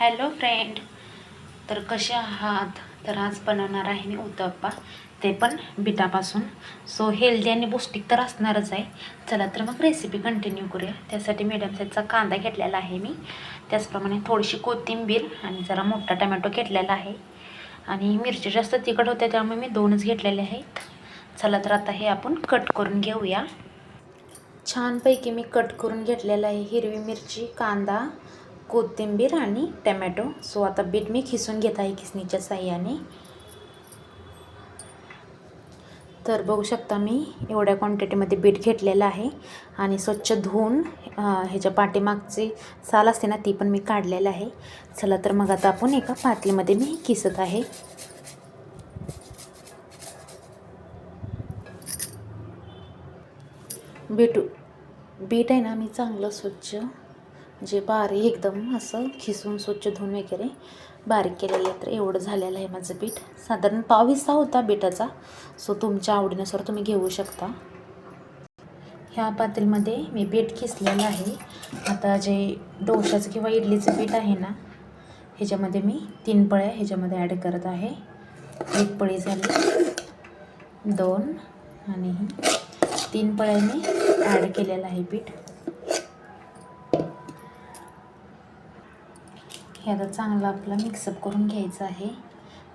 Hello friend. तर कसे आहात? तर आज बनवणार आहे मी उत्तप्पा. ते पण बिटापासून. सो हेल्दी आणि पौष्टिक तर असणारच आहे. चला तर मग रेसिपी कंटिन्यू करूया. त्यासाठी मीडियम साईजचा कांदा घेतलेला आहे मी. त्याचप्रमाणे थोडीशी कोथिंबीर आणि जरा मोठा टमॅटो घेतलेला आहे. आणि मिरची जास्त तिखट होते त्यामुळे मी दोनच घेतलेले आहेत. चला तर आता हे आपण कट करून घेऊया. छानपैकी मी कट करून घेतलेला आहे हिरवी मिरची कांदा कोथिंबीर आणि टमॅटो. सो आता बीट मी खिसून घेत आहे खिसणीच्या साह्याने. तर बघू शकता मी एवढ्या क्वांटिटीमध्ये बीट घेतलेलं आहे. आणि स्वच्छ धुवून ह्याच्या पाठीमागची साल असते ना ती पण मी काढलेलं आहे. चला तर मग आता आपण एका पातलीमध्ये मी किसत आहे. बीट बीट आहे ना मी चांगलं स्वच्छ जे बारीक एकदम असं खिसून स्वच्छ धुवून वगैरे बारीक केलेलं आहे तर एवढं झालेलं आहे माझं पीठ. साधारण पावीसा होता बीटाचा सो तुमच्या आवडीनुसार तुम्ही घेऊ शकता. ह्या पातेलमध्ये मी पीठ खिसलेलं आहे. आता जे डोशाचं किंवा इडलीचं पीठ आहे ना ह्याच्यामध्ये मी तीन पळ्या ह्याच्यामध्ये ॲड करत आहे. एक पळी झाली दोन आणि तीन पळ्याने ॲड केलेलं आहे पीठ. हे आता चांगलं आपलं मिक्सअप करून घ्यायचं आहे.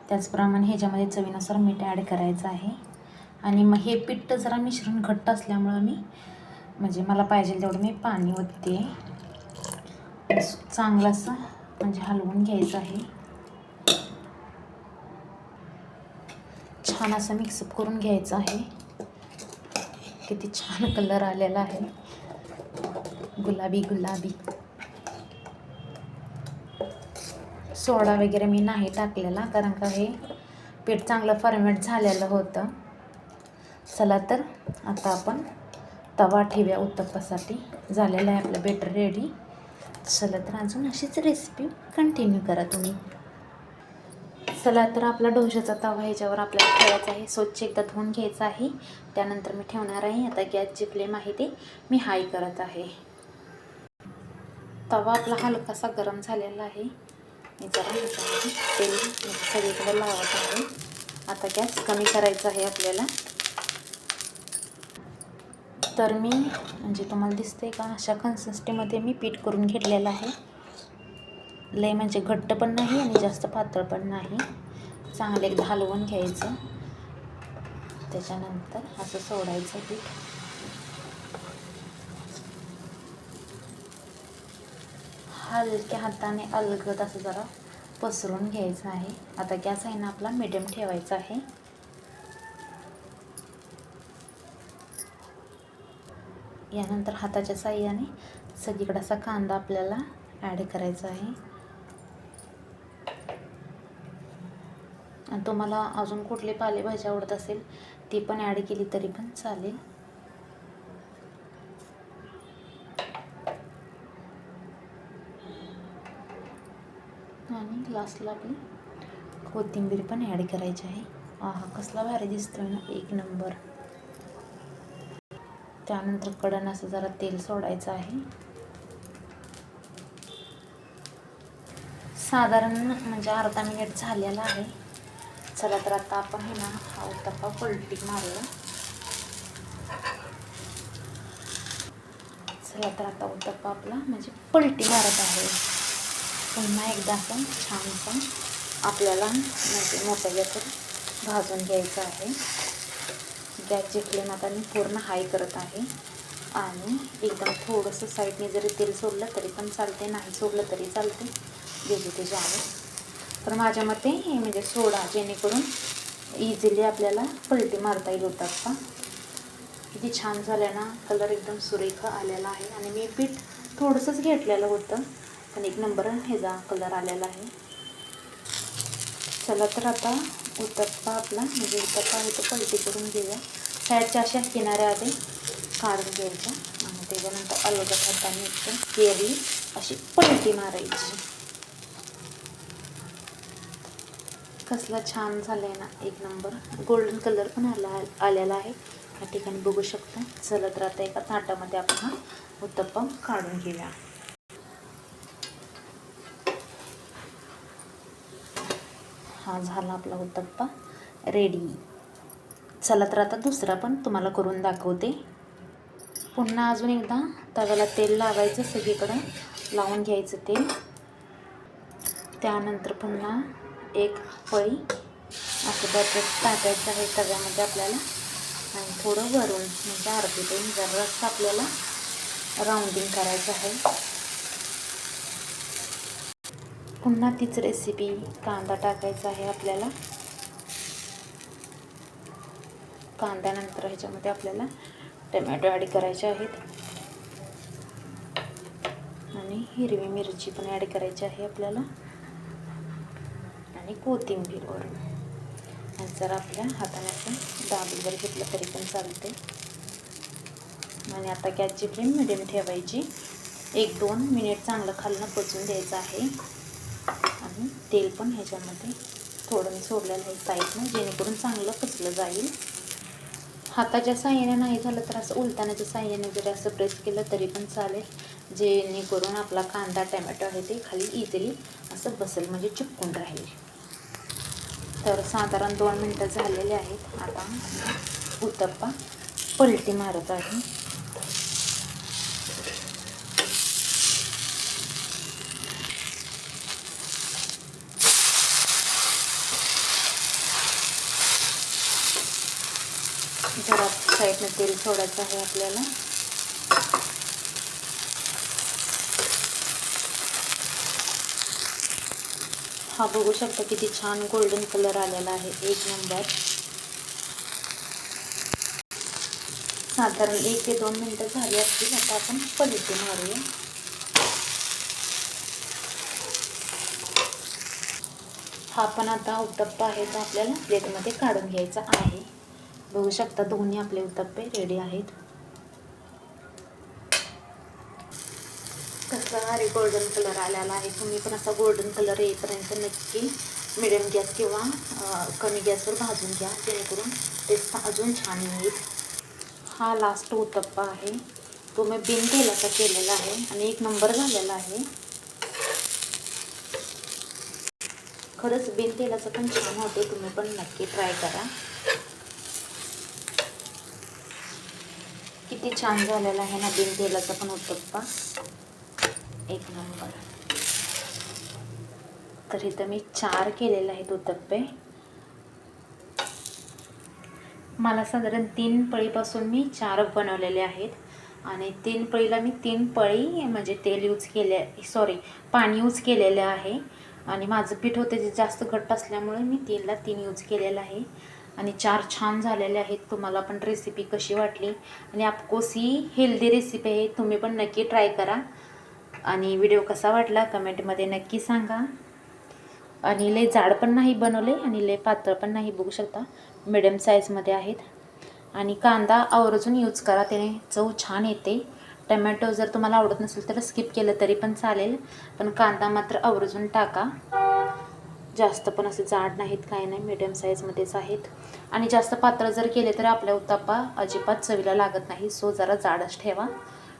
त्याचप्रमाणे ह्याच्यामध्ये चवीनुसार मीठ ॲड करायचं आहे. आणि मग हे पीठ जरा मिश्रण घट्ट असल्यामुळं मी म्हणजे मला पाहिजे तेवढं मी पाणी ओतते. चांगलं असं म्हणजे हलवून घ्यायचं आहे. छान असं मिक्सअप करून घ्यायचं आहे. किती छान कलर आलेला आहे. गुलाबी गुलाबी. सोडा वगैरे मी नाही टाकलेला कारण का हे पीठ चांगलं फर्मेंट झालेलं होतं. चला तर आता आपण तवा ठेवूया उत्तप्पासाठी. झालेलं आहे आपलं बेटर रेडी चला तर अजून अशीच रेसिपी कंटिन्यू करा तुम्ही. चला तर आपला डोशाचा तवा ह्याच्यावर आपल्याला ठेवायचा आहे. स्वच्छ एकदा धुवून घ्यायचा आहे. त्यानंतर मी ठेवणार आहे. आता गॅसची फ्लेम आहे ते मी हाय करत आहे. तवा आपला हलकासा गरम झालेला आहे. मी जरा ह्याच्यामध्ये तेल सगळीकडे लावत आहे. आता गॅस कमी करायचा आहे आपल्याला. तर मी म्हणजे तुम्हाला दिसते का अशा कन्सिस्टीमध्ये मी पीठ करून घेतलेलं आहे. लय म्हणजे घट्ट पण नाही आणि जास्त पातळ पण नाही. चांगलं एकदा हलवून घ्यायचं. त्याच्यानंतर असं सोडायचं पीठ. हलक्या हाताने अलगद असं जरा पसरून घ्यायचं आहे. आता गॅस आहे ना आपला मिडियम ठेवायचा आहे. यानंतर हाताच्या साह्याने सगळीकडे असा कांदा आपल्याला ॲड करायचा आहे. आणि तुम्हाला अजून कुठली पालेभाजी आवडत असेल ती पण ॲड केली तरी पण चालेल आणि लास्टला आपली कोथिंबीर पण ॲड करायची आहे. आहा कसला भारी दिसतोय ना एक नंबर त्यानंतर कडण असं जरा तेल सोडायचं आहे. साधारण म्हणजे अर्धा मिनिट झालेला आहे. चला तर आता आपण हे ना हा उत्तप्पा पलटी मारूया. चला तर आता उत्तप्पा आपला म्हणजे पलटी मारत आहे. पुन्हा एकदा आपण छानसा आपल्याला म्हणजे मोठ्याच्यातून भाजून घ्यायचं आहे. गॅसची फ्लेम आता मी पूर्ण हाय करत आहे. आणि एकदम थोडंसं साईडने जरी तेल सोडलं तरी पण चालते नाही सोडलं तरी चालते. जे ते जावं तर माझ्या मते हे म्हणजे सोडा जेणेकरून इझिली आपल्याला पलटी मारता येईल उत्तप्पा किती छान झालं ना कलर एकदम सुरेख आलेला आहे. आणि मी पीठ थोडंसंच घेतलेलं होतं. पण एक नंबर ह्याचा कलर आलेला आहे. चला तर आता उत्तप्पा आपला म्हणजे उत्तप्पा आहे तो पलटी करून घेऊया. साईडच्या अशा किनाऱ्या आधी काढून घ्यायच्या आणि त्याच्यानंतर अलगद हाताने एकदम केली अशी पलटी मारायची. कसला छान झाला आहे ना एक नंबर. गोल्डन कलर पण आला आलेला आहे. या ठिकाणी बघू शकता. चला तर आता एका ताटामध्ये आपण हा उत्तप्पा काढून घेऊया. हा झाला आपला उत्तप्पा रेडी चला तर आता दुसरा पण तुम्हाला करून दाखवते. पुन्हा अजून एकदा तव्याला तेल लावायचं सगळीकडं लावून घ्यायचं तेल. त्यानंतर पुन्हा एक पळी असं बटर टाकायचं आहे तव्यामध्ये आपल्याला. आणि थोडं वरून म्हणजे अर्धी ते रस्ता आपल्याला राऊंडिंग करायचं आहे. पुन्हा तीच रेसिपी कांदा टाकायचा आहे आपल्याला. कांद्यानंतर ह्याच्यामध्ये आपल्याला टमॅटो ॲड करायचे आहेत. आणि हिरवी मिरची पण ॲड करायची आहे आपल्याला. आणि कोथिंबीर वरून आणि जर आपल्या हाताने असं दाबीवर घेतलं तरी पण चालते आणि आता गॅसची फ्लेम मिडियम ठेवायची. एक दोन मिनिट चांगलं खालनं पचून द्यायचं आहे. तेल पण ह्याच्यामध्ये थोडं सोडलेलं आहे साईडनं जेणेकरून चांगलं पसलं जाईल. हाताच्या साह्याने नाही झालं तर असं उलतानाच्या साह्याने जरी असं प्रेस केलं तरी पण चालेल. जेणेकरून आपला कांदा टमॅटो आहे ते खाली इझिली असं बसेल म्हणजे चिपकून राहील. तर साधारण दोन मिनटं झालेले आहेत. आता उत्तप्पा पलटी मारत आहे जरा साईडनं तेल सोडायचं आहे आपल्याला. हा बघू शकता किती छान गोल्डन कलर आलेला आहे एक नंबर साधारण एक ते दोन मिनटं झाली असतील आता आपण पलटी मारूया. हा पण आता उत्तप्पा आहे तो आपल्याला प्लेटमध्ये काढून घ्यायचा आहे. बघू शकता दोन्ही आपले उत्तप्पे रेडी आहेत. कसा अरे गोल्डन कलर आलेला आहे. तुम्ही पण असा गोल्डन कलर येईपर्यंत नक्की मिडियम गॅस किंवा कमी गॅसवर भाजून घ्या. जेणेकरून टेस्ट अजून छान येईल. हा लास्ट उत्तप्पा आहे. तो मी बिन तेलाचा केलेला आहे आणि एक नंबर झालेला आहे. खरंच बिन तेलाचं पण छान होते. तुम्ही पण नक्की ट्राय करा. किती छान झालेला आहे ना बिन तेलाचा पण उत्तप्पा. एक नंबर. तर इथं मी चार केलेले आहेत उत्तप्पे. मला साधारण तीन पळीपासून मी चार बनवलेले आहेत. आणि तीन पळीला मी तीन पळी म्हणजे तेल यूज केले सॉरी पाणी यूज केलेलं आहे. आणि माझं पीठ होते जे जास्त घट्ट असल्यामुळे मी तीनला तीन यूज केलेलं आहे. आणि चार छान झालेले आहेत. तुम्हाला पण रेसिपी कशी वाटली? आणि ऑफकोर्स ही हेल्दी रेसिपी आहे. तुम्ही पण नक्की ट्राय करा. आणि व्हिडिओ कसा वाटला? कमेंटमध्ये नक्की सांगा. आणि लय जाड पण नाही बनवले आणि लय पातळ पण नाही बघू शकता. मिडियम साईजमध्ये आहेत. आणि कांदा आवर्जून यूज करा. त्याने चव छान येते. टमॅटो जर तुम्हाला आवडत नसेल तर स्किप केलं तरी पण चालेल. पण कांदा मात्र आवर्जून टाका. जास्त पण असे जाड नाहीत काही नाही मिडियम साईजमध्येच आहेत. आणि जास्त पातळ जर केले तर आपल्या उत्तापा अजिबात चवीला लागत नाही. सो जरा जाडच ठेवा.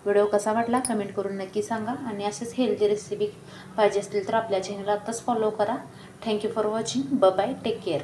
व्हिडिओ कसा वाटला कमेंट करून नक्की सांगा. आणि असेच हेल्दी रेसिपी पाहिजे असतील तर आपल्या चॅनल आत्ताच फॉलो करा. थँक्यू फॉर वॉचिंग ब बाय टेक केअर